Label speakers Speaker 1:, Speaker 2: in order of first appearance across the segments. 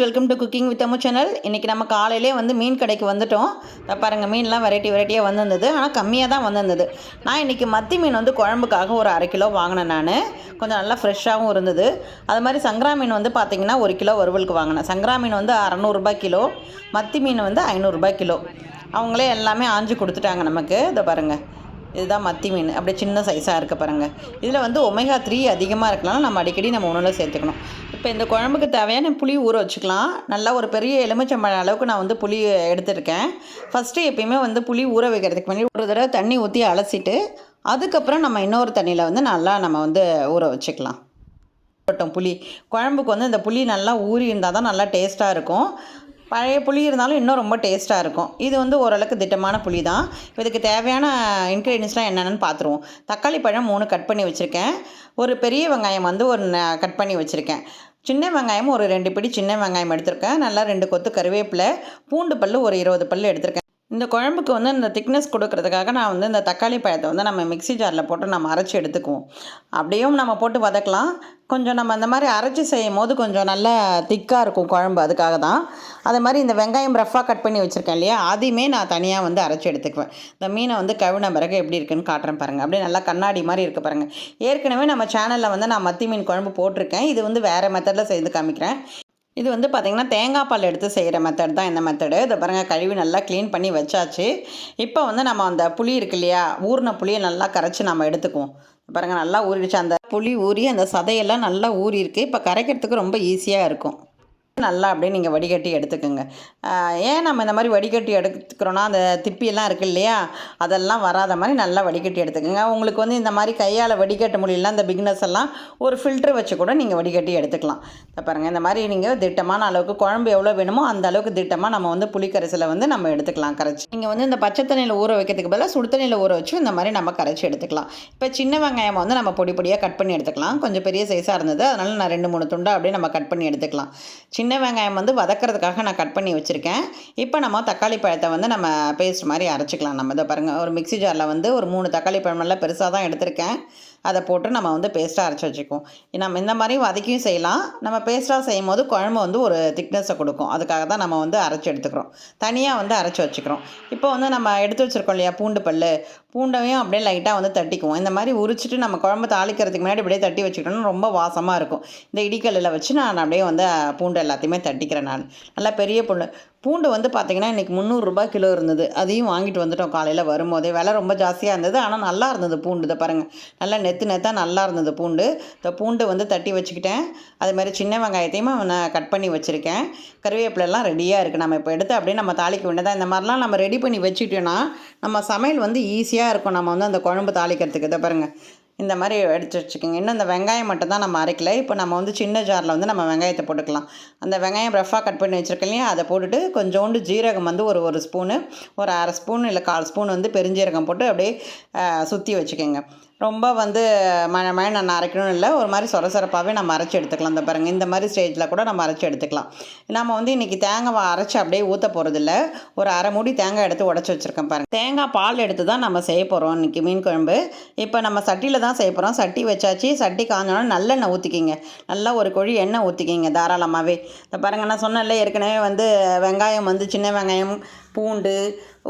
Speaker 1: Friends welcome to cooking with Ammu channel இன்றைக்கி நம்ம காலையிலே வந்து மீன் கடைக்கு வந்துட்டோம். பாருங்கள் மீன்லாம் வெரைட்டி வெரைட்டியாக வந்திருந்தது. ஆனால் கம்மியாக தான் வந்திருந்தது. நான் இன்றைக்கி மத்தி மீன் வந்து குழம்புக்காக ஒரு அரை கிலோ வாங்கினேன் நான். கொஞ்சம் நல்லா ஃப்ரெஷ்ஷாகவும் இருந்தது. அது மாதிரி சங்கரா மீன் வந்து பார்த்திங்கன்னா ஒரு கிலோ வறுவலுக்கு வாங்கினேன். சங்கரா மீன் வந்து அறநூறுபா கிலோ மத்தி மீன் வந்து ஐநூறுரூபா கிலோ. அவங்களே எல்லாமே ஆஞ்சு கொடுத்துட்டாங்க நமக்கு. இதை பாருங்கள் இதுதான் மத்தி மீன். அப்படியே சின்ன சைஸாக இருக்க பாருங்கள் இதில் வந்து ஒமேகா த்ரீ அதிகமாக இருக்கலாம் நம்ம அடிக்கடி நம்ம உணவில் சேர்த்துக்கணும். இப்போ இந்த குழம்புக்கு தேவையான புளி ஊற வச்சுக்கலாம். நல்லா ஒரு பெரிய எலுமிச்சம்பழம் அளவுக்கு நான் வந்து புளி எடுத்திருக்கேன். ஃபஸ்ட்டு எப்பயுமே வந்து புளி ஊற வைக்கிறதுக்கு முன்னாடி ஒரு தடவை தண்ணி ஊற்றி அலசிட்டு அதுக்கப்புறம் நம்ம இன்னொரு தண்ணியில் வந்து நல்லா நம்ம வந்து ஊற வச்சுக்கலாம். போட்டோம் புளி. குழம்புக்கு வந்து இந்த புளி நல்லா ஊறி இருந்தால் தான் நல்லா டேஸ்ட்டாக இருக்கும். பழைய புளி இருந்தாலும் இன்னும் ரொம்ப டேஸ்ட்டாக இருக்கும். இது வந்து ஓரளவுக்கு திட்டமான புளி தான். இதுக்கு தேவையான இன்க்ரீடியன்ஸ்லாம் என்னென்னு பார்த்துருவோம் தக்காளி பழம் மூணு கட் பண்ணி வச்சுருக்கேன். ஒரு பெரிய வெங்காயம் வந்து ஒரு கட் பண்ணி வச்சுருக்கேன். சின்ன வெங்காயம் ஒரு ரெண்டு பிடி சின்ன வெங்காயம் எடுத்திருக்கேன். நல்லா ரெண்டு கொத்து கருவேப்பிலை பூண்டு பல் ஒரு இருபது பல் எடுத்திருக்கேன். இந்த குழம்புக்கு வந்து இந்த திக்னஸ் கொடுக்கறதுக்காக நான் வந்து இந்த தக்காளி பழத்தை வந்து நம்ம மிக்ஸி ஜாரில் போட்டு நம்ம அரைச்சி எடுத்துக்குவோம். அப்படியும் நம்ம போட்டு வதக்கலாம். கொஞ்சம் நம்ம அந்த மாதிரி அரைச்சி செய்யும் போது கொஞ்சம் நல்லா திக்காக இருக்கும் குழம்பு அதுக்காக தான். அதே மாதிரி இந்த வெங்காயம் ரஃப்பாக கட் பண்ணி வச்சுருக்கேன் இல்லையா? அதையுமே நான் தனியாக வந்து அரைச்சி எடுத்துக்குவேன். இந்த மீனை வந்து கழுவின பிறகு எப்படி இருக்குன்னு காட்டுறேன் பாருங்கள் அப்படியே நல்லா கண்ணாடி மாதிரி இருக்குது பாருங்கள் ஏற்கனவே நம்ம சேனலில் வந்து நான் மத்தி மீன் குழம்பு போட்டிருக்கேன். இது வந்து வேறு மெத்தடில் செய்து காமிக்கிறேன். இது வந்து பார்த்திங்கன்னா தேங்காய் பால் எடுத்து செய்கிற மெத்தட் தான் இந்த மெத்தடு இதை பாருங்கள் கழுவி நல்லா க்ளீன் பண்ணி வச்சாச்சு. இப்போ வந்து நம்ம அந்த புளி இருக்கு இல்லையா ஊறின புளியை நல்லா கரைச்சி நம்ம எடுத்துக்குவோம். பாருங்கள் நல்லா ஊறிடுச்சு. அந்த புளி ஊறி அந்த சதையெல்லாம் நல்லா ஊறி இருக்குது இப்போ கரைக்கிறதுக்கு ரொம்ப ஈஸியாக இருக்கும். நல்லா அப்படியே நீங்கள் வடிகட்டி எடுத்துக்கோங்க. ஏன் நம்ம இந்த மாதிரி வடிகட்டி எடுத்துக்கிறோன்னா அந்த திப்பியெல்லாம் இருக்குது இல்லையா? அதெல்லாம் வராத மாதிரி நல்லா வடிகட்டி எடுத்துக்கோங்க. உங்களுக்கு வந்து இந்த மாதிரி கையால் வடிகட்ட முடியல அந்த பிக்னஸ் எல்லாம் ஒரு ஃபில்ட்ரு வச்சு கூட நீங்கள் வடிகட்டி எடுத்துக்கலாம். இப்போ பாருங்கள் இந்த மாதிரி நீங்கள் திட்டமான அளவுக்கு குழம்பு எவ்வளோ வேணுமோ அந்த அளவுக்கு திட்டமாக நம்ம வந்து புளிக்கரைசலை வந்து நம்ம எடுத்துக்கலாம் கரைச்சி. நீங்கள் வந்து இந்த பச்சை தண்ணியில் ஊற வைக்கிறதுக்கு பதிலாக சுடு தண்ணியில் ஊற வச்சு இந்த மாதிரி நம்ம கரைச்சி எடுத்துக்கலாம். இப்போ சின்ன வெங்காயம் வந்து நம்ம பொடி பொடியாக கட் பண்ணி எடுத்துக்கலாம். கொஞ்சம் பெரிய சைஸாக இருந்தது. அதனால் நான் ரெண்டு மூணு துண்டாக அப்படியே நம்ம கட் பண்ணி எடுத்துக்கலாம். சின்ன சின்ன வெங்காயம் வந்து வதக்கிறதுக்காக நான் கட் பண்ணி வச்சுருக்கேன். இப்போ நம்ம தக்காளி பழத்தை வந்து நம்ம பேஸ்ட் மாதிரி அரைச்சிக்கலாம். நம்ம இதை பாருங்கள் ஒரு மிக்ஸி ஜாரில் வந்து ஒரு மூணு தக்காளி பழம் நல்லா பெருசாக தான் எடுத்திருக்கேன். அதை போட்டு நம்ம வந்து பேஸ்ட்டாக அரைச்சி வச்சுக்குவோம். நம்ம இந்த மாதிரி வதக்கியும் செய்யலாம். நம்ம பேஸ்ட்டாக செய்யும் போது குழம்பு வந்து ஒரு திக்னஸை கொடுக்கும். அதுக்காக தான் நம்ம வந்து அரைச்சி எடுத்துக்கிறோம். தனியாக வந்து அரைச்சி வச்சுக்கிறோம். இப்போ வந்து நம்ம எடுத்து வச்சுருக்கோம் இல்லையா பூண்டு பல் பூண்டையும் அப்படியே லைட்டாக வந்து தட்டிக்குவோம். இந்த மாதிரி உரிச்சிட்டு நம்ம குழம்பு தாளிக்கிறதுக்கு முன்னாடி அப்படியே தட்டி வச்சுக்கிட்டோம்னா ரொம்ப வாசமாக இருக்கும். இந்த இடிக்கல்லில் வச்சு நான் அப்படியே வந்து பூண்டு எல்லாத்தையுமே தட்டிக்கிறேன் நான். நல்லா பெரிய புல் பூண்டு வந்து பார்த்திங்கன்னா இன்றைக்கி முந்நூறுரூபா கிலோ இருந்தது. அதையும் வாங்கிட்டு வந்துட்டோம் காலையில் வரும்போதே. விலை ரொம்ப ஜாஸ்தியாக இருந்தது. ஆனால் நல்லா இருந்தது பூண்டு. இதை பாருங்கள் நல்லா நெத்து நெத்தாக நல்லா இருந்தது பூண்டு. இந்த பூண்டு வந்து தட்டி வச்சுக்கிட்டேன். அது மாதிரி சின்ன வெங்காயத்தையும் நான் கட் பண்ணி வச்சுருக்கேன். கருவேப்பிலெல்லாம் ரெடியாக இருக்குது நம்ம இப்போ எடுத்து அப்படியே நம்ம தாளிக்க வேண்டியதாக இந்த மாதிரிலாம் நம்ம ரெடி பண்ணி வச்சுட்டோன்னா நம்ம சமையல் வந்து ஈஸியாக இருக்கும். நம்ம வந்து அந்த குழம்பு தாளிக்கிறதுக்கு. இதை பாருங்கள் இந்த மாதிரி எடுத்து வச்சுக்கோங்க. இன்னும் இந்த வெங்காயம் மட்டும் தான் நம்ம அரைக்கல. இப்போ நம்ம வந்து சின்ன ஜாரில் வந்து நம்ம வெங்காயத்தை போட்டுக்கலாம். அந்த வெங்காயம் ரஃபாக கட் பண்ணி வச்சுருக்கோம் இல்லையா? அதை போட்டுட்டு கொஞ்சோண்டு ஜீரகம் வந்து ஒரு ஒரு ஸ்பூனு ஒரு அரை ஸ்பூன் இல்லை கால் ஸ்பூன் வந்து பெருஞ்சீரகம் போட்டு அப்படியே சுற்றி வச்சுக்கோங்க. ரொம்ப வந்து மழை மழை நான் அரைக்கணும்னு இல்லை. ஒரு மாதிரி சொர சொரப்பாகவே நம்ம அரைச்சி எடுத்துக்கலாம். இந்த பாருங்கள் இந்த மாதிரி ஸ்டேஜில் கூட நம்ம அரைச்சி எடுத்துக்கலாம். நம்ம வந்து இன்றைக்கி தேங்காய் அரைச்சி அப்படியே ஊற்ற போகிறதில்ல ஒரு அரை மூடி தேங்காய் எடுத்து உடச்சி வச்சுருக்கேன் பாருங்கள் தேங்காய் பால் எடுத்து தான் நம்ம செய்ய போகிறோம் இன்றைக்கி மீன் குழம்பு. இப்போ நம்ம சட்டியில் தான் செய்ய போகிறோம் சட்டி வச்சாச்சு. சட்டி காஞ்சோன்னா நல்லெண்ணெய் ஊற்றிக்கிங்க நல்லா ஒரு கொழி எண்ணெய் ஊற்றிக்கிங்க தாராளமாகவே இந்த பாருங்கள் நான் சொன்னேன்ல ஏற்கனவே வந்து வெங்காயம் வந்து சின்ன வெங்காயம் பூண்டு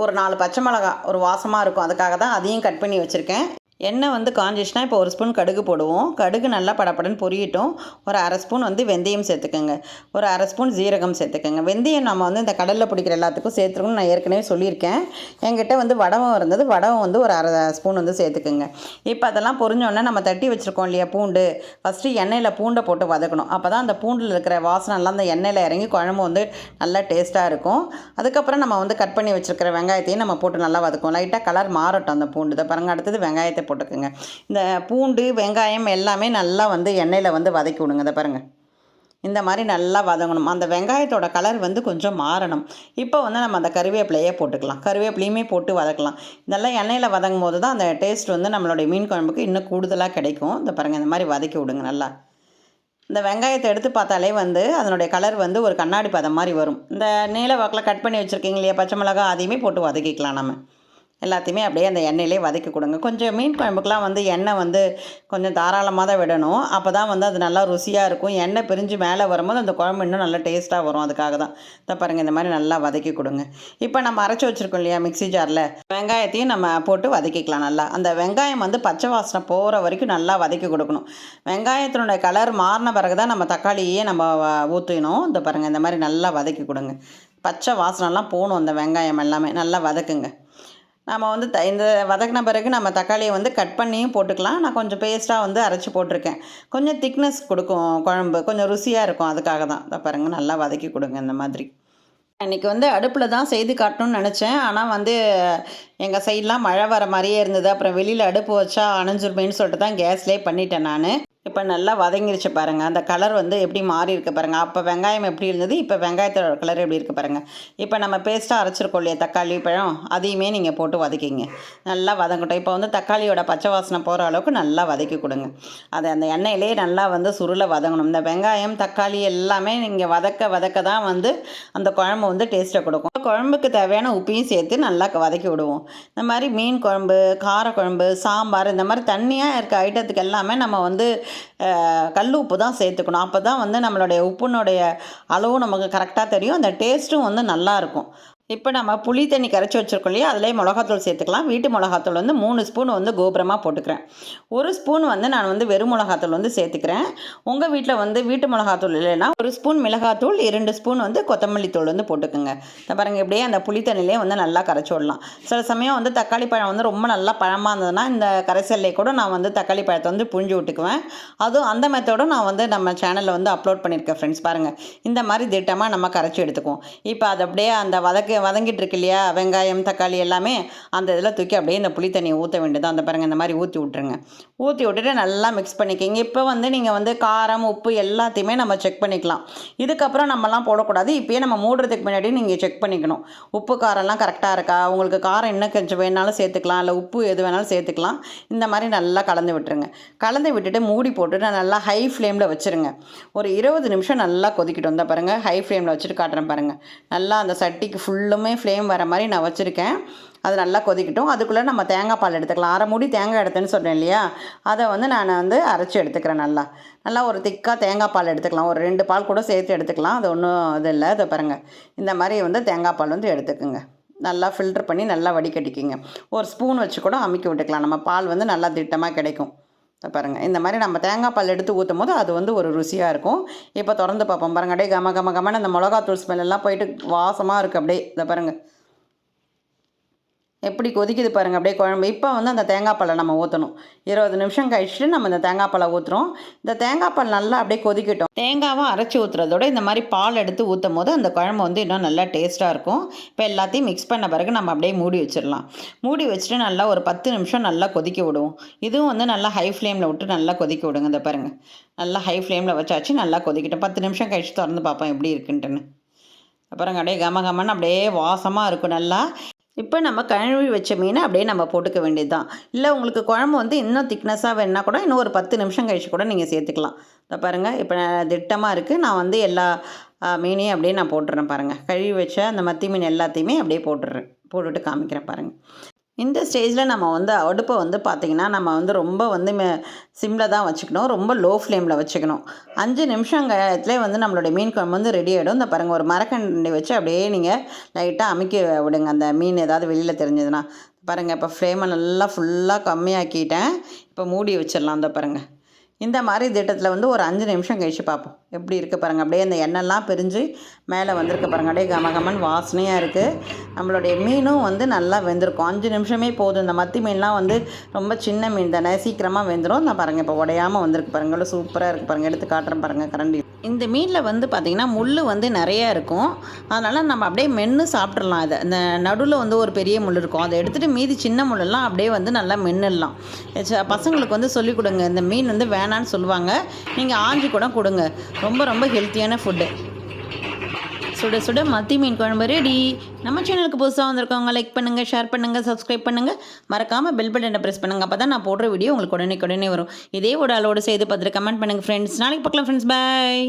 Speaker 1: ஒரு நாலு பச்சை மிளகா ஒரு வாசமாக இருக்கும். அதுக்காக தான் அதையும் கட் பண்ணி வச்சுருக்கேன். எண்ணெய் வந்து காஞ்சிச்சுனா இப்போ ஒரு ஸ்பூன் கடுகு போடுவோம். கடுகு நல்லா படப்படன்னு பொரியட்டும். ஒரு அரை ஸ்பூன் வந்து வெந்தயம் சேர்த்துக்கோங்க. ஒரு அரை ஸ்பூன் ஜீரகம் சேர்த்துக்கோங்க. வெந்தயம் நம்ம வந்து இந்த கடலில் பிடிக்கிற எல்லாத்துக்கும் சேர்த்துக்கணும்னு நான் ஏற்கனவே சொல்லியிருக்கேன். என்கிட்ட வந்து வடவம் இருந்தது. வடவம் வந்து ஒரு அரை ஸ்பூன் வந்து சேர்த்துக்கோங்க. இப்போ அதெல்லாம் பொரிஞ்சோடனே நம்ம தட்டி வச்சுருக்கோம் இல்லையா பூண்டு. ஃபஸ்ட்டு எண்ணெயில் பூண்டை போட்டு வதக்கணும். அப்போ தான் அந்த பூண்டில் இருக்கிற வாசனெல்லாம் அந்த எண்ணெயில் இறங்கி குழம்பு வந்து நல்லா டேஸ்ட்டாக இருக்கும். அதுக்கப்புறம் நம்ம வந்து கட் பண்ணி வச்சுருக்கிற வெங்காயத்தையும் நம்ம போட்டு நல்லா வதக்கும் லைட்டாக கலர் மாறட்டும் அந்த பூண்டு. இதை பாருங்க அடுத்தது வெங்காயத்தை போட்டுக்கோங்க இந்த பூண்டு வெங்காயம் எல்லாமே நல்லா வந்து எண்ணெயில் வந்து வதக்கி விடுங்க இதை பாருங்கள் இந்த மாதிரி நல்லா வதங்கணும். அந்த வெங்காயத்தோட கலர் வந்து கொஞ்சம் மாறணும். இப்போ வந்து நம்ம அந்த கருவேப்பிலையே போட்டுக்கலாம். கருவேப்பிலையுமே போட்டு வதக்கலாம். இதெல்லாம் எண்ணெயில் வதங்கும் போது தான் அந்த டேஸ்ட் வந்து நம்மளுடைய மீன் குழம்புக்கு இன்னும் கூடுதலாக கிடைக்கும். இந்த பாருங்கள் இந்த மாதிரி வதக்கி விடுங்க நல்லா. இந்த வெங்காயத்தை எடுத்து பார்த்தாலே வந்து அதனுடைய கலர் வந்து ஒரு கண்ணாடி பதம் மாதிரி வரும். இந்த நீல வாக்கில் கட் பண்ணி வச்சுருக்கீங்க இல்லையா பச்சை மிளகா அதையுமே போட்டு வதக்கிக்கலாம் நம்ம. எல்லாத்தையுமே அப்படியே அந்த எண்ணெயிலே வதக்கி கொடுங்க. கொஞ்சம் மீன் குழம்புக்கெலாம் வந்து எண்ணெய் வந்து கொஞ்சம் தாராளமாக தான் விடணும். அப்போ தான் வந்து அது நல்லா ருசியாக இருக்கும். எண்ணெய் பிரிஞ்சு மேலே வரும்போது அந்த குழம்பு இன்னும் நல்லா டேஸ்ட்டாக வரும். அதுக்காக தான். இதை பாருங்கள் இந்த மாதிரி நல்லா வதக்கி கொடுங்க. இப்போ நம்ம அரைச்சி வச்சுருக்கோம் இல்லையா மிக்ஸி ஜாரில்? வெங்காயத்தையும் நம்ம போட்டு வதக்கிக்கலாம் நல்லா. அந்த வெங்காயம் வந்து பச்சை வாசனை போகிற வரைக்கும் நல்லா வதக்கி கொடுக்கணும். வெங்காயத்தினுடைய கலர் மாறின பிறகு தான் நம்ம தக்காளியே நம்ம ஊற்றினோம் இந்த பாருங்கள் இந்த மாதிரி நல்லா வதக்கி கொடுங்க. பச்சை வாசனைலாம் போகணும் அந்த வெங்காயம் எல்லாமே. நல்லா வதக்குங்க. நம்ம வந்து த இந்த வதக்கின பிறகு நம்ம தக்காளியை வந்து கட் பண்ணியும் போட்டுக்கலாம். நான் கொஞ்சம் பேஸ்ட்டாக வந்து அரைச்சி போட்டிருக்கேன். கொஞ்சம் திக்னஸ் கொடுக்கும் குழம்பு. கொஞ்சம் ருசியாக இருக்கும் அதுக்காக தான். இதை பாருங்கள் நல்லா வதக்கி கொடுங்க இந்த மாதிரி. இன்றைக்கி வந்து அடுப்பில் தான் செய்து காட்டணும்னு நினச்சேன். ஆனால் வந்து எங்கள் சைட்லாம் மழை வர மாதிரியே இருந்தது. அப்புறம் வெளியில் அடுப்பு வச்சா அணைஞ்சிருமேன்னு சொல்லிட்டு தான் கேஸ்லேயே பண்ணிட்டேன் நான். இப்போ நல்லா வதங்கிருச்சு பாருங்கள் அந்த கலர் வந்து எப்படி மாறி இருக்கு பாருங்கள் அப்போ வெங்காயம் எப்படி இருந்தது? இப்போ வெங்காயத்தோட கலர் எப்படி இருக்குது பாருங்கள் இப்போ நம்ம பேஸ்ட்டாக அரைச்சிருக்கோம் இல்லையா? தக்காளி பழம். அதையுமே நீங்கள் போட்டு வதக்கிங்க. நல்லா வதங்கட்டும். இப்போ வந்து தக்காளியோட பச்சை வாசனை போகிற அளவுக்கு நல்லா வதக்கி கொடுங்க. அது அந்த எண்ணெயிலே நல்லா வந்து சுருளை வதங்கணும். இந்த வெங்காயம் தக்காளி எல்லாமே நீங்கள் வதக்க வதக்க தான் வந்து அந்த குழம்பு வந்து டேஸ்ட்டை கொடுக்கும். குழம்புக்கு தேவையான உப்பையும் சேர்த்து நல்லா வதக்கி விடுவோம். இந்த மாதிரி மீன் குழம்பு கார குழம்பு சாம்பார் இந்த மாதிரி தண்ணியாக இருக்க ஐட்டத்துக்கு எல்லாமே நம்ம வந்து கல் உப்பு தான் சேர்த்துக்கணும். அப்போ தான் வந்து நம்மளுடைய உப்புனுடைய அளவு நமக்கு கரெக்டாக தெரியும். அந்த டேஸ்ட்டும் வந்து நல்லாயிருக்கும் இப்போ நம்ம புளி தண்ணி கரைச்சி வச்சுருக்கோம் இல்லையா? அதிலே மிளகாத்தூள் சேர்த்துக்கலாம். வீட்டு மிளகாத்தூள் வந்து மூணு ஸ்பூன் வந்து கோபுரமாக போட்டுக்கிறேன். ஒரு ஸ்பூன் வந்து நான் வந்து வெறும் மிளகாத்தூள் வந்து சேர்த்துக்கிறேன். உங்கள் வீட்டில் வந்து வீட்டு மிளகாத்தூள் இல்லைன்னா ஒரு ஸ்பூன் மிளகாத்தூள் இரண்டு ஸ்பூன் வந்து கொத்தமல்லி தூள் வந்து போட்டுக்கோங்க. பாருங்கள் பாருங்க இப்படியே அந்த புளி தண்ணியிலே வந்து நல்லா கரைச்சி விடலாம். சில சமயம் வந்து தக்காளி பழம் வந்து ரொம்ப நல்லா பழமாக இருந்ததுன்னா இந்த கரைசல்லே கூட நான் வந்து தக்காளி பழத்தை வந்து புழிஞ்சு விட்டுக்குவேன். அதுவும் அந்த மெத்தடும் நான் வந்து நம்ம சேனலில் வந்து அப்லோட் பண்ணியிருக்கேன் ஃப்ரெண்ட்ஸ் பாருங்கள் இந்த மாதிரி திட்டமாக நம்ம கரைச்சி எடுத்துக்குவோம். இப்போ அது அப்படியே அந்த வதக்க வதங்கிட்டு இருக்கு இல்லையா வெங்காயம் தக்காளி எல்லாமே அந்த இதில் தூக்கி அப்படியே இந்த புளி தண்ணியை ஊற்ற வேண்டியது அந்த பாருங்கள் இந்த மாதிரி ஊற்றி விட்ருங்க ஊற்றி விட்டுட்டு நல்லா மிக்ஸ் பண்ணிக்கிங்க. இப்போ வந்து நீங்கள் வந்து காரம் உப்பு எல்லாத்தையுமே நம்ம செக் பண்ணிக்கலாம். இதுக்கப்புறம் நம்மலாம் போடக்கூடாது. இப்போயே நம்ம மூடுறதுக்கு முன்னாடி நீங்கள் செக் பண்ணிக்கணும். உப்பு காரம்லாம் கரெக்டாக இருக்கா? உங்களுக்கு காரம் இன்னும் கொஞ்சம் வேணாலும் சேர்த்துக்கலாம். இல்லை உப்பு எது வேணாலும் சேர்த்துக்கலாம். இந்த மாதிரி நல்லா கலந்து விட்டுருங்க. கலந்து விட்டுட்டு மூடி போட்டுட்டு நல்லா ஹை ஃப்ளேமில் வச்சுருங்க. ஒரு இருபது நிமிஷம் நல்லா கொதிக்கிட்டு வந்தால் பாருங்கள் ஹை ஃப்ளேமில் வச்சுட்டு காட்டுறேன் பாருங்கள் நல்லா அந்த சட்டிக்கு ஃபுல்லுமே ஃப்ளேம் வர மாதிரி நான் வச்சுருக்கேன். அது நல்லா கொதிக்கட்டும். அதுக்குள்ளே நம்ம தேங்காய் பால் எடுத்துக்கலாம். அரை மூடி தேங்காய் எடுத்தேன்னு சொன்னேன் இல்லையா? அதை வந்து நான் வந்து அரைச்சி எடுத்துக்கிறேன் நல்லா. நல்லா ஒரு திக்காக தேங்காய் பால் எடுத்துக்கலாம். ஒரு ரெண்டு பால் கூட சேர்த்து எடுத்துக்கலாம். அது ஒன்றும் இது இல்லை. அதை பாருங்கள் இந்த மாதிரி வந்து தேங்காய் பால் வந்து எடுத்துக்கோங்க. நல்லா ஃபில்டர் பண்ணி நல்லா வடிகட்டிக்கிங்க. ஒரு ஸ்பூன் வச்சு கூட அமுக்கி விட்டுக்கலாம். நம்ம பால் வந்து நல்லா திட்டமாக கிடைக்கும். பாருங்கள் இந்த மாதிரி நம்ம தேங்காய் பால் எடுத்து ஊற்றும் போது அது வந்து ஒரு ருசியாக இருக்கும். இப்போ திறந்து பார்ப்போம். பாருங்கள் அப்படியே கம கம கமன்னு அந்த மிளகாத்தூள் ஸ்மெல் எல்லாம் போயிட்டு வாசமாக இருக்குது அப்படியே. இதை பாருங்கள் எப்படி கொதிக்குது பாருங்கள் அப்படியே குழம்பு. இப்போ வந்து அந்த தேங்காய் பாலை நம்ம ஊற்றணும் இருபது நிமிஷம் கழிச்சுட்டு நம்ம இந்த தேங்காய் பாலை ஊற்றுறோம் இந்த தேங்காய் பால் நல்லா அப்படியே கொதிக்கட்டும். தேங்காவும் அரைச்சி ஊற்றுறதோட இந்த மாதிரி பால் எடுத்து ஊற்றும் போது அந்த குழம்பு வந்து இன்னும் நல்லா டேஸ்ட்டாக இருக்கும். இப்போ எல்லாத்தையும் மிக்ஸ் பண்ண பிறகு நம்ம அப்படியே மூடி வச்சிடலாம். மூடி வச்சுட்டு நல்லா ஒரு பத்து நிமிஷம் நல்லா கொதிக்க விடுவோம். இதுவும் வந்து நல்லா ஹை ஃப்ளேமில் விட்டு நல்லா கொதிக்க விடுங்க இந்த பாருங்கள் நல்லா ஹை ஃப்ளேமில் வச்சாச்சு நல்லா கொதிக்கட்டும். பத்து நிமிஷம் கழிச்சு திறந்து பார்ப்போம் எப்படி இருக்குன்ட்டுன்னு. அப்புறம் அப்படியே கம கமன்னு அப்படியே வாசமாக இருக்கும் நல்லா. இப்போ நம்ம கழுவி வச்ச மீனை அப்படியே நம்ம போட்டுக்க வேண்டியது தான் இல்லை உங்களுக்கு குழம்பு வந்து இன்னும் திக்னஸாக வேணுன்னா கூட இன்னும் ஒரு பத்து நிமிஷம் கழிச்சு கூட நீங்கள் சேர்த்துக்கலாம். இதை பாருங்கள் இப்போ திட்டமாக இருக்குது நான் வந்து எல்லா மீனையும் அப்படியே நான் போட்டுறேன் பாருங்கள் கழுவி வச்ச அந்த மத்தி மீன் எல்லாத்தையுமே அப்படியே போட்டுடுறேன் போட்டுட்டு காமிக்கிறேன் பாருங்கள் இந்த ஸ்டேஜில் நம்ம வந்து அடுப்பை வந்து பார்த்திங்கன்னா நம்ம வந்து ரொம்ப வந்து சிம்மில் தான் வச்சுக்கணும். ரொம்ப லோ ஃப்ளேமில் வச்சுக்கணும். அஞ்சு நிமிஷம் கயத்துலேயே வந்து நம்மளுடைய மீன் குழம்பு வந்து ரெடி ஆகிடும் இந்த பாருங்கள் ஒரு மரக்கண்டி வச்சு அப்படியே நீங்கள் லைட்டாக அமைக்க விடுங்க. அந்த மீன் ஏதாவது வெளியில் தெரிஞ்சதுன்னா. பாருங்கள் இப்போ ஃப்ளேமை நல்லா ஃபுல்லாக கம்மியாக்கிட்டேன். இப்போ மூடி வச்சிடலாம். அந்த பாருங்கள் இந்த மாதிரி திட்டத்தில் வந்து ஒரு அஞ்சு நிமிஷம் கழிச்சு பார்ப்போம் எப்படி இருக்குது பாருங்கள் அப்படியே அந்த எண்ணெய்லாம் பிரிஞ்சு மேலே வந்திருக்கு பாருங்கள் அப்படியே கமகமன் வாசனையாக இருக்குது நம்மளுடைய மீனும் வந்து நல்லா வெந்திருக்கும். அஞ்சு நிமிஷமே போதும். இந்த மத்தி மீன்லாம் வந்து ரொம்ப சின்ன மீன் தானே. சீக்கிரமாக வெந்துடும் நான் பாருங்கள் இப்போ உடையாமல் வந்திருக்கு பாருங்கள் சூப்பராக இருக்குது பாருங்கள் எடுத்து காட்டுறேன் பாருங்கள் கரண்டி. இந்த மீனில் வந்து பார்த்திங்கன்னா முள் வந்து நிறையா இருக்கும். அதனால் நம்ம அப்படியே மென்று சாப்பிட்றலாம் அதை இந்த நடுவில் வந்து ஒரு பெரிய முள் இருக்கும். அதை எடுத்துகிட்டு மீதி சின்ன முள்ளெல்லாம் அப்படியே வந்து நல்லா மென்னுடலாம். ச- பசங்களுக்கு வந்து சொல்லிக் கொடுங்க. இந்த மீன் வந்து வேணான்னு சொல்லுவாங்க. நீங்கள் ஆஞ்சு கூட கொடுங்க. ரொம்ப ரொம்ப ஹெல்த்தியான ஃபுட்டு சுட சுட மத்தி மீன் குழம்பு ரெடி நம்ம சேனலுக்கு புதுசாக வந்திருக்கவங்க லைக் பண்ணுங்கள் ஷேர் பண்ணுங்கள் சப்ஸ்கிரைப் பண்ணுங்கள் மறக்காமல் பெல் பட்டனை ப்ரெஸ் பண்ணுங்கள் அப்போ தான் நான் போடுற வீடியோ உங்களுக்கு உடனே உடனே வரும். இதே ஒரு அளவோடு செய்து பார்த்துட்டு கமெண்ட் பண்ணுங்கள் ஃப்ரெண்ட்ஸ் நாளைக்கு பார்க்கலாம் ஃப்ரெண்ட்ஸ் பாய்